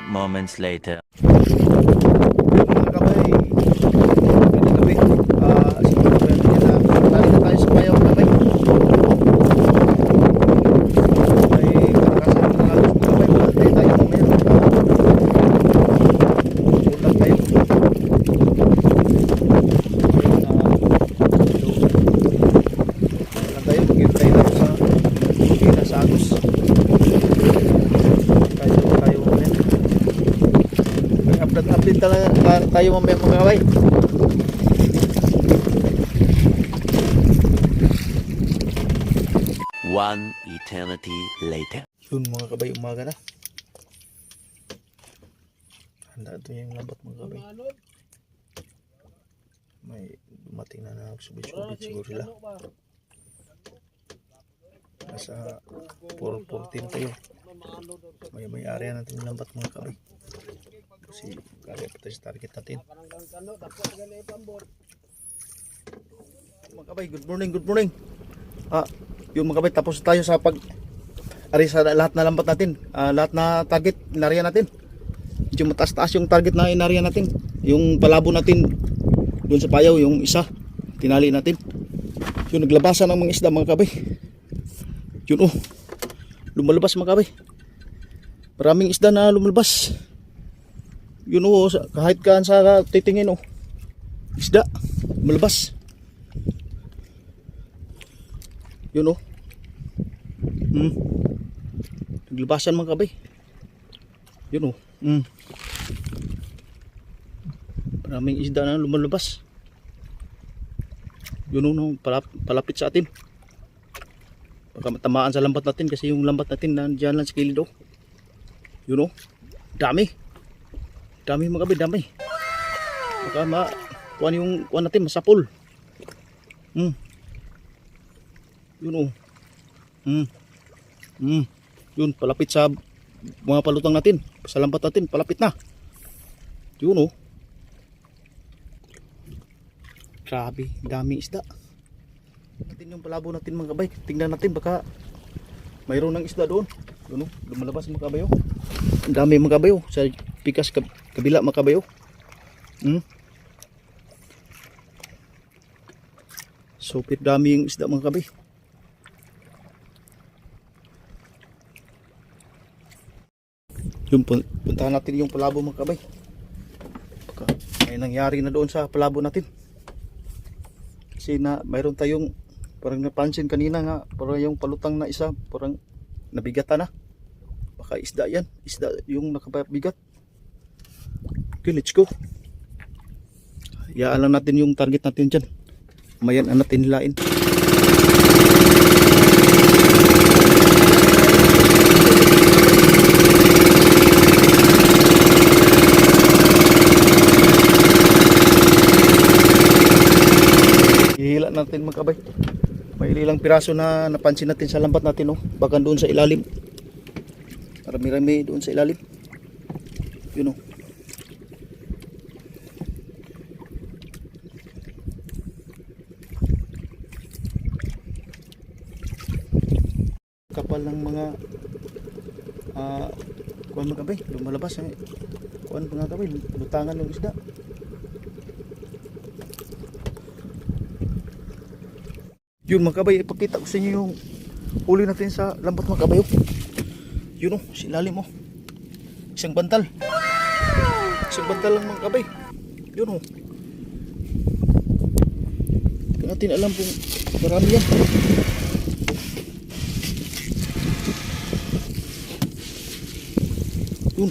moments later. Tayo mamaya mga kabay. One eternity later. Yun mga kabay umaga na. Handa ito yung lambat mga kabay. May dumating na nagsubit-subit siguro sila. Nasa 4.14 tayo. May may area natin lambat mga kabay. Kasi kaya pa tayo sa target natin. Mga kabay, good morning, good morning. Ah, yung mga kabay, tapos tayo sa pag ari sa lahat na lambat natin. Ah, lahat na target inarya natin. Medyo mataas-taas yung target na inarya natin. Yung palabo natin doon sa payaw, yung isa, tinali natin. Yung naglabasan ng mga isda mga kabay. Yun oh, lumalabas mga kabay. Maraming isda na lumalabas. Yun oh, sa- kahit kaan sa titingin oh. Isda, lumalabas. Yun oh. Hmm. Naglabasan mga kabay. Yun oh. Hmm. Maraming isda na lumalabas. Yun oh, no, palap, palapit sa atin. Baka matamaan sa lambat natin kasi yung lambat natin nandiyan lang sa kilid oh. Yun oh. Dami. Dami mga kabay, dami. Baka ma kuan yung kuan natin masapol. Hmm. Yun oh. Hmm. Hmm. Yun, palapit sa mga palutang natin. Sa lambat natin, palapit na. Yun oh. Grabe, dami isda. Natin yung palabo natin mga kabay. Tingnan natin baka mayroon ng isda doon. Yun oh, lumalabas mga kabay oh. Ang dami mga kabay oh. Sa pikas kab- kabila mga kabay oh. Hmm. Super dami yung isda mga kabay. Yung pun- puntahan natin yung palabo mga kabay. Baka may nangyari na doon sa palabo natin. Kasi na mayroon tayong parang napansin kanina nga parang yung palutang na isa parang nabigatan na. Baka isda yan. Isda yung nakabigat. Okay, let's go. Yaan lang natin yung target natin dyan. Mayan ang natin hilain. Ihila natin magkabay. May ilang piraso na napansin natin sa lambat natin oh. Baka doon sa ilalim. Marami-rami doon sa ilalim. Yun oh. Kapal ng mga ah kuan mga kabay, lumalabas eh. Kuan mga kabay, lutangan ng isda. Yun mga kabay, ipakita ko sa inyo yung huli natin sa lambat mga kabay. oh. Yun oh, si lalim oh. Isang bantal. Isang bantal lang mga kabay. Yun oh. Hindi natin alam kung marami yan. Yun.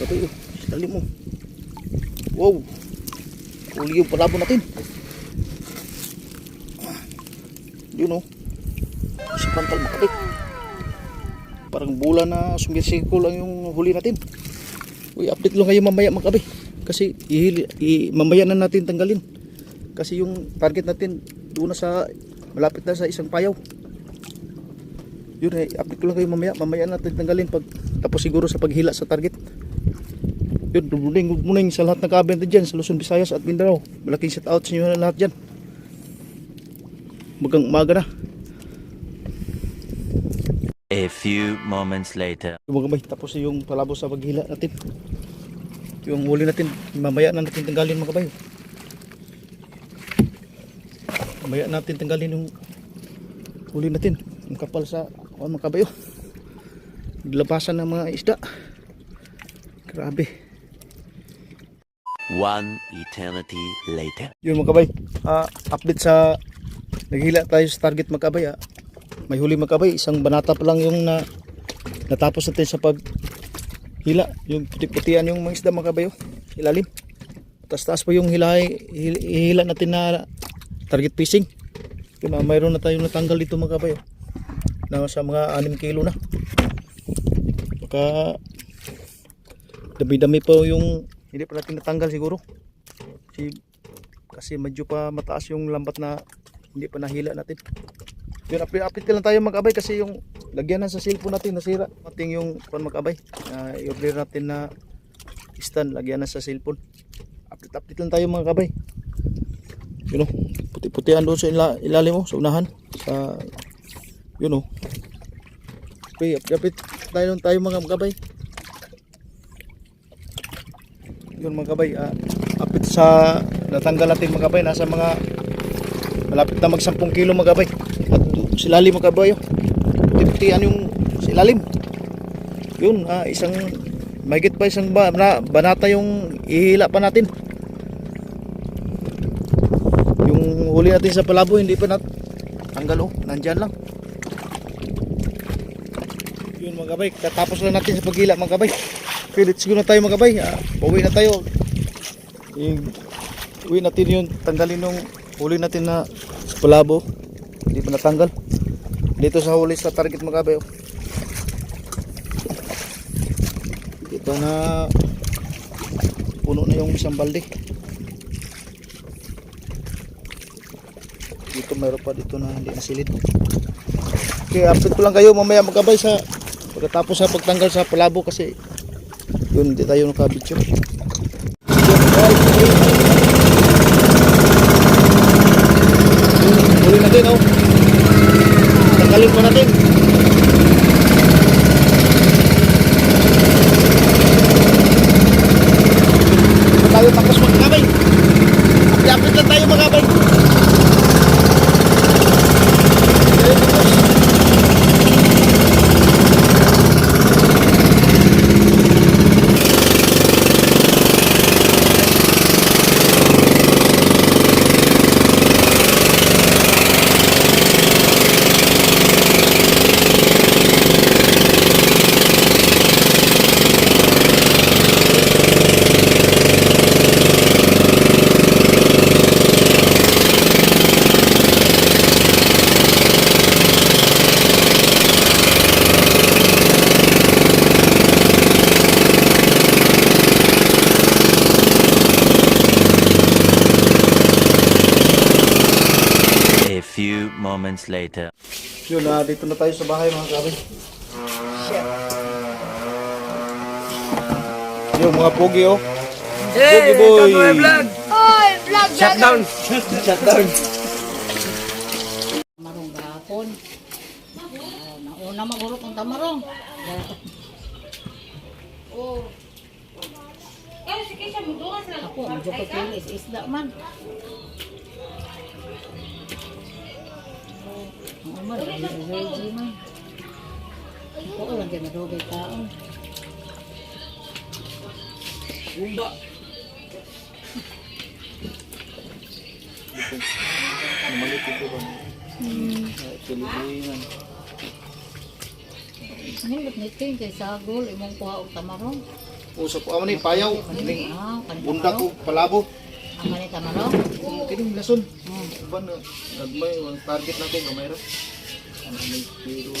Kabay oh, si lalim oh. Wow. Huli yung palabo natin. Yun oh. Si pantal makapit. Parang bula na sumisiko lang yung huli natin. Uy, update lang kayo mamaya makabi. Kasi ihili, i, mamaya na natin tanggalin. Kasi yung target natin doon na sa malapit na sa isang payaw. Yun eh, update ko lang kayo mamaya. Mamaya natin tanggalin pag tapos siguro sa paghila sa target. Yun, good morning, good morning sa lahat ng kabenta dyan sa Luzon, Visayas at Mindanao. Malaking shout out sa inyo na lahat dyan. Bagang umaga na. A few moments later. Kabay, tapos yung palabo sa paghila natin. Yung huli natin, mamaya na natin tanggalin mga kabay. Mamaya natin tanggalin yung huli natin. Yung kapal sa kuwan mga kabay. oh. Labasan ng mga isda. Grabe. One eternity later. Yun mga kabay, ah, update sa naghila tayo sa target mga kabay. ah. May huli mga kabay, isang banata pa lang yung na, natapos natin sa pag hila. Yung puti-putian yung mga isda mga kabay. oh. Ilalim. Taas taas pa yung hilay, hil- hila natin na target fishing. Yun, ah, mayroon na tayong natanggal dito mga kabay. oh. Na sa mga 6 kilo na. Baka dami-dami pa yung hindi pa natin natanggal siguro. Si kasi medyo pa mataas yung lambat na hindi pa nahila natin. Yun, apit-apit lang tayo mag-abay kasi yung lagyanan sa cellphone natin nasira. Mating yung kuan mag-abay. na i-order natin na stand lagyanan sa cellphone. Apit-apit lang tayo mga kabay. Yun o, puti-putian doon sa ila ilalim mo, sa unahan. Sa, yun o. Okay, apit-apit tayo tayo mga kabay. Yun mga kabay, ah, apit sa natanggal natin mga kabay, nasa mga malapit na mag 10 kilo mga kabay. At silalim mga kabay, oh. Puti-putian yung silalim. Yun, ah, isang mahigit pa isang ba, na, banata yung ihila pa natin. Yung huli natin sa palabo, hindi pa nat tanggal oh, nandyan lang. Yun mga kabay, tatapos lang natin sa paghila mga kabay. Okay, let's na tayo mga kabay. Ah, pauwi na tayo. Yung, uwi natin yung tanggalin yung huli natin na palabo. Hindi pa natanggal. Dito sa huli sa target mga kabay. oh. Dito na puno na yung isang balde. Dito mayroon pa dito na hindi nasilid. Okay, update ko lang kayo mamaya magkabay sa pagkatapos sa pagtanggal sa palabo kasi yun hindi tayo nakabityo. Huli natin oh. Tanggalin pa natin. Tayo tapos magkabay. Update lang tayo magkabay. Tayo tapos. A few moments later. Yun, ah, dito na tayo sa bahay mga kabay. Yung mga pogi oh. Pogi boy. Oy, vlog, Shutdown. Shutdown. Tamarong gahapon. Oh, nauna magurot ng tamarong. Oh. Ako, medyo ko pili is isda man. Ang umar, ang energy man. Oh, lang dyan nadugay taon. Maliit ito ba? Pilipinan. Nindot nito yung kay Sagol, imong kuha og tamarong. Usap ko ni payaw. Ning Ah, kanina bunda ko palabo. Ang mani tamarong. Kining lason. Hmm. Ban nagmay ang target natin gamay ra. Ano may pero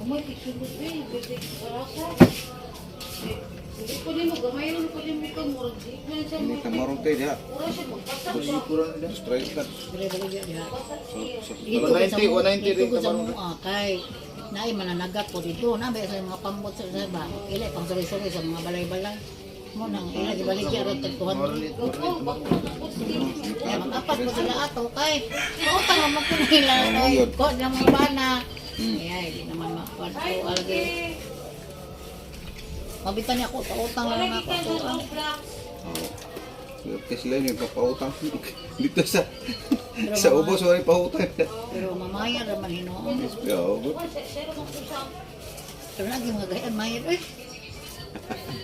Umay, picture eh. Bete, barasa. Hindi ko din mo, gamay lang ko din mo ito. Murag di ko yan siya mo. kamarong tayo diha. Kasi siya. kurang nila strike Dito, 190, 190 rin Dito ko sa mga kay. Naay mananagat ko dito, na ba sa mga pambot sa sa ba. Ila pang suri-suri sa mga balay-balay. Mo nang ila gibaligya ro tagtuhan. Kaya mag-apat ko sila ato kay pautang naman ko nila kay ko ng mga bana. Kaya hindi naman makuha ko algi. Mabitan niya ako, pautang lang ako. So, ang Swerte sila yun, papautang. Dito sa sa ubos, wala pautang. pero mamaya raman hinoon. Yo, Pero lagi mga gayan mayad eh.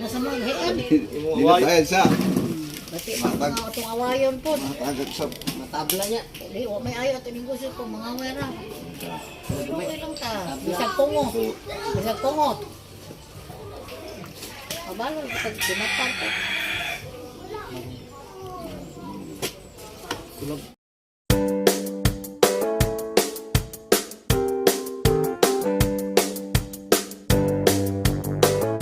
Nasa mga gayan. Hindi na bayad sa. Bati mga itong awayon po. Agad sa Matabla niya. Di, wa may ayaw at negosyo ko, mga wera. Okay lang ta. Bisag kungo. Bisag kungot. Mabalo, pag dinatan ko.